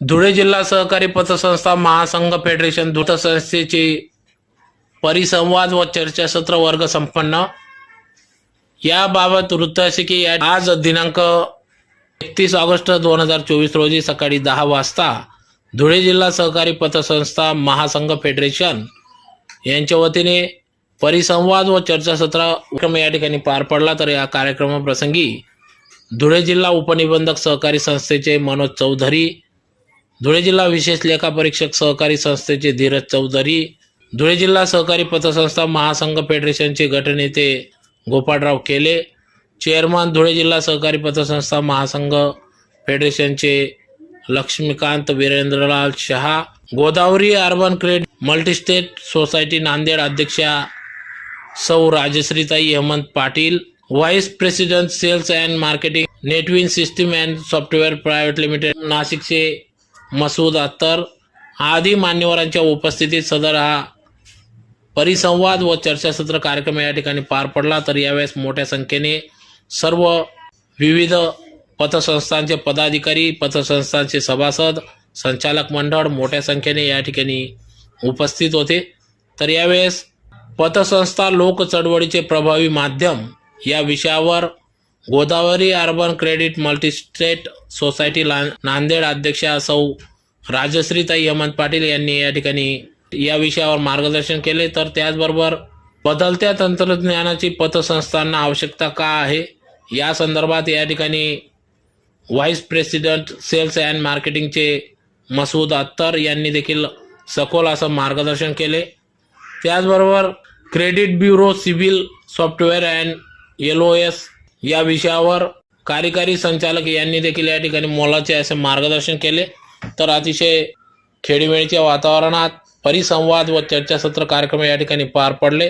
धुळे जिल्हा सहकारी पतसंस्था महासंघ फेडरेशन धुत संस्थेचे परिसंवाद व चर्चासत्र वर्ग संपन्न. याबाबत वृत्तशिकी या आज दिनांक एकतीस ऑगस्ट दोन हजार चोवीस रोजी सकाळी दहा वाजता धुळे जिल्हा सहकारी पतसंस्था महासंघ फेडरेशन यांच्या वतीने परिसंवाद व चर्चासत्र कार्यक्रम या ठिकाणी पार पडला. तर या कार्यक्रमाप्रसंगी धुळे जिल्हा उपनिबंधक सहकारी संस्थेचे मनोज चौधरी धुळे जिल्हा विशेष लेखा परीक्षक सहकारी संस्थेचे धीरज चौधरी धुळे जिल्हा सहकारी पतसंस्था महासंघ फेडरेशनचे गटनेते गोपाळराव केले चेअरमन धुळे जिल्हा सहकारी पतसंस्था महासंघ फेडरेशनचे Laxmikant Virendralal Shah Godavari urban credit multistate society Nanded अध्यक्षा सौ राजश्रीताई Hemant Patil vice president sales and marketing Netwin system and software private limited नाशिकचे मसूद अत्तर आदी मान्यवरांच्या उपस्थितीत सदर हा परिसंवाद व चर्चासत्र कार्यक्रम या ठिकाणी पार पडला. तर यावेळेस मोठ्या संख्येने सर्व विविध पतसंस्थांचे पदाधिकारी पतसंस्थांचे सभासद संचालक मंडळ मोठ्या संख्येने या ठिकाणी उपस्थित होते. तर यावेळेस पतसंस्था लोक चळवळीचे प्रभावी माध्यम या विषयावर Godavari urban credit multistate society ला नांदेड अध्यक्षा सौ राजश्रीताई हेमंत पाटील यांनी या ठिकाणी या विषयावर मार्गदर्शन केले. तर त्याचबरोबर बदलत्या तंत्रज्ञानाची पतसंस्थांना आवश्यकता का आहे? या संदर्भात या ठिकाणी व्हाईस प्रेसिडेंट सेल्स अँड मार्केटिंगचे मसूद अत्तर यांनी देखील सखोल असं मार्गदर्शन केले. त्याचबरोबर credit bureau CIBIL software and L O S या विषयावर कार्यकारी संचालक यांनी देखील या ठिकाणी मोलाचे असे मार्गदर्शन केले. तर अतिशय खेळीमेळीच्या वातावरणात परिसंवाद व चर्चासत्र कार्यक्रम या ठिकाणी पार पडले.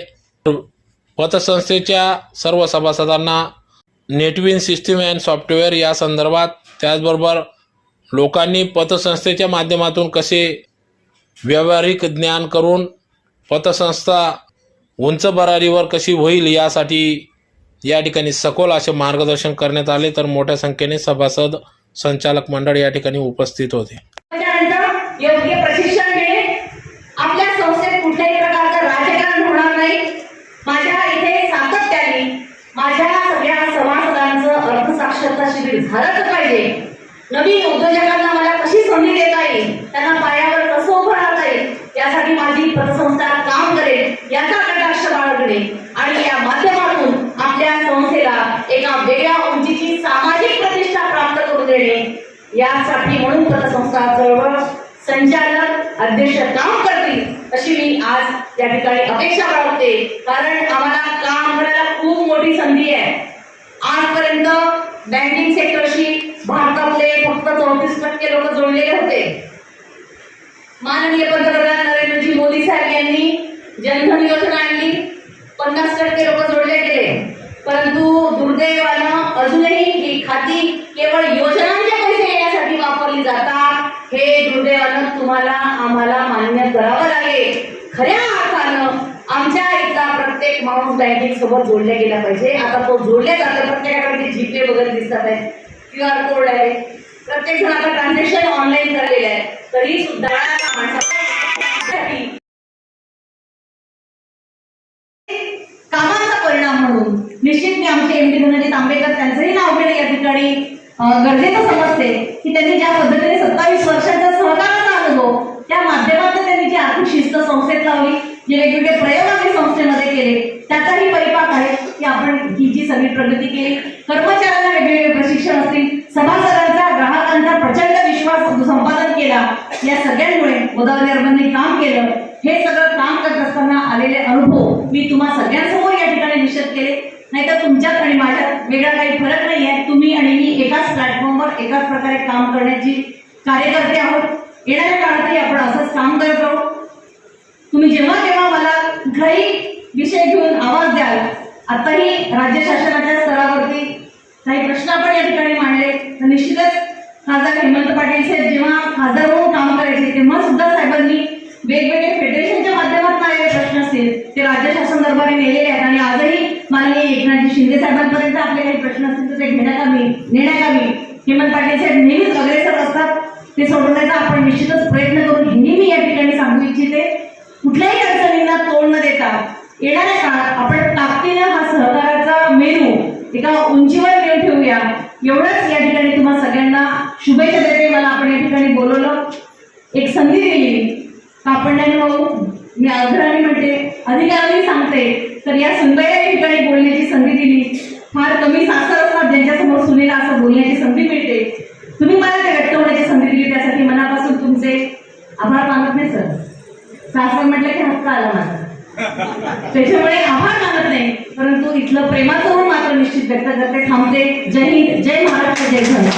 पतसंस्थेच्या सर्व सभासदांना नेटविन सिस्टीम अँड सॉफ्टवेअर या संदर्भात त्याचबरोबर लोकांनी पतसंस्थेच्या माध्यमातून कसे व्यावहारिक ज्ञान करून पतसंस्था उंच भरारीवर कशी होईल यासाठी या ठिकाणी सखोल असे मार्गदर्शन करण्यात आले तर मोठ्या संख्येने सभासद संचालक मंडळ या ठिकाणी उपस्थित होते. योग्य प्रशिक्षण मिळेल आपल्या संस्थेत कुठल्याही प्रकारचं राजकारण होणार नाही. माझ्या इथे सातत्याने माझ्या सगळ्या सभासदांचं अर्थसाक्षरता शिबिर झालंच पाहिजे. नवीन उद्योजकांना मला कशी संधी देता येईल? त्यांना पायावर कसं उभं राहता येईल? यासाठी माझी पतसंस्था काम करेल याचा कटाक्ष बाळगणे यासाठी म्हणून पतसंस्था चळवळ संचालक अध्यक्ष काम करतील अशी मी आज या ठिकाणी अपेक्षा बाळगते. कारण आम्हाला काम करायला खूप मोठी संधी आहे. आजपर्यंत बँकिंग सेक्टरशी भारतातले फक्त चौतीस टक्के लोक जोडलेले होते. माननीय पंतप्रधान नरेंद्रजी मोदी साहेब यांनी जनधन योजना आणली. पन्नास टक्के लोक जोडले गेले. परंतु दुर्दैवानं अजून तुम्हाला आम्हाला मान्य करावं लागेल. खऱ्या अर्थानं आमच्या इथला प्रत्येक माणूस बँकिंग सोबत जोडल्या गेला पाहिजे. आता तो जोडले जातो प्रत्येकाकडे जीपे वगैरे दिसतात आहे क्यू आर कोड आहे. प्रत्येक जण आता ट्रान्झॅक्शन ऑनलाईन झालेलं आहे. तरी सुद्धा कामाचा परिणाम म्हणून निश्चित मी आमचे एम डी धनंजय तांबेकर त्यांचंही नाव घेणे या ठिकाणी गरजेचं समजते की त्यांनी ज्या पद्धतीने सत्तावीस वर्षाचा सहकार अनुभव. त्या माध्यमातून त्यांनी जी आर्थिक शिस्त संस्थेत लावली जे वेगवेगळे प्रयोग आम्ही संस्थेमध्ये केले त्याचाही परिपाक आहे की आपण ही जी सगळी प्रगती केली. कर्मचाऱ्यांना वेगवेगळे प्रशिक्षण असतील सभासदांचा ग्राहकांचा प्रचंड विश्वास संपादन केला या सगळ्यांमुळे गोदावरी अर्बनने काम केलं. हे सगळं काम करत असताना आलेले अनुभव मी तुम्हा सगळ्यांसमोर या ठिकाणी निश्चित केले. नाही तर तुमच्यात आणि माझ्यात वेगळा काही फरक नाही आहे तुम्ही आणि मी एकाच प्लॅटफॉर्मवर एकाच प्रकारे काम करण्याची कार्यकर्ते आहोत. येणाऱ्या काळातही आपण असंच काम करत राहू. तुम्ही जेव्हा तेव्हा मला कुठलाही विषय घेऊन आवाज द्याल आताही राज्य शासनाच्या स्तरावरती काही प्रश्न आपण या ठिकाणी मांडले तर निश्चितच खासदार हेमंत पाटील साहेब जेव्हा खासदार म्हणून काम करायचे तेव्हा सुद्धा साहेबांनी वेगवेगळे फेडरेशनच्या माध्यमातून आलेले प्रश्न असतील ते राज्य शासन दरबारी नेलेले आहेत आणि आजही माननीय एकनाथजी शिंदे साहेबांपर्यंत आपले काही प्रश्न असतील तर ते घेण्याकामी नेण्याकामी हेमंत पाटील साहेब नेहमीच अग्रेसर असतात. ते सोडवण्याचा आपण निश्चितच प्रयत्न करू हेही मी या ठिकाणी सांगू इच्छिते कुठल्याही अडचणींना तोंड न देता येणाऱ्या काळात आपण ताकदीनं हा सहकाराचा मेनू एका उंचीवर घेऊन ठेवूया. एवढंच या ठिकाणी तुम्हा सगळ्यांना शुभेच्छा देते. मला आपण या ठिकाणी बोलवलं. एक संधी दिली. कापडण्याने भाऊ मी आग्रहाने म्हणते अधिकाराने सांगते तर या सुंदर या ठिकाणी बोलण्याची संधी दिली. फार कमी सासर असतात ज्यांच्यासमोर सुनेला असं बोलण्याची संधी मिळते तुम्ही मला ते व्यक्त होण्याची संधी दिली त्यासाठी मनापासून तुमचे आभार मानत नाही सर सासर म्हटलं की हक्क आलं माझं त्याच्यामुळे आभार मानत नाही. परंतु इथलं प्रेमाचं मात्र निश्चित व्यक्त करते. थांबते. जय हिंद. जय महाराष्ट्र. जय धन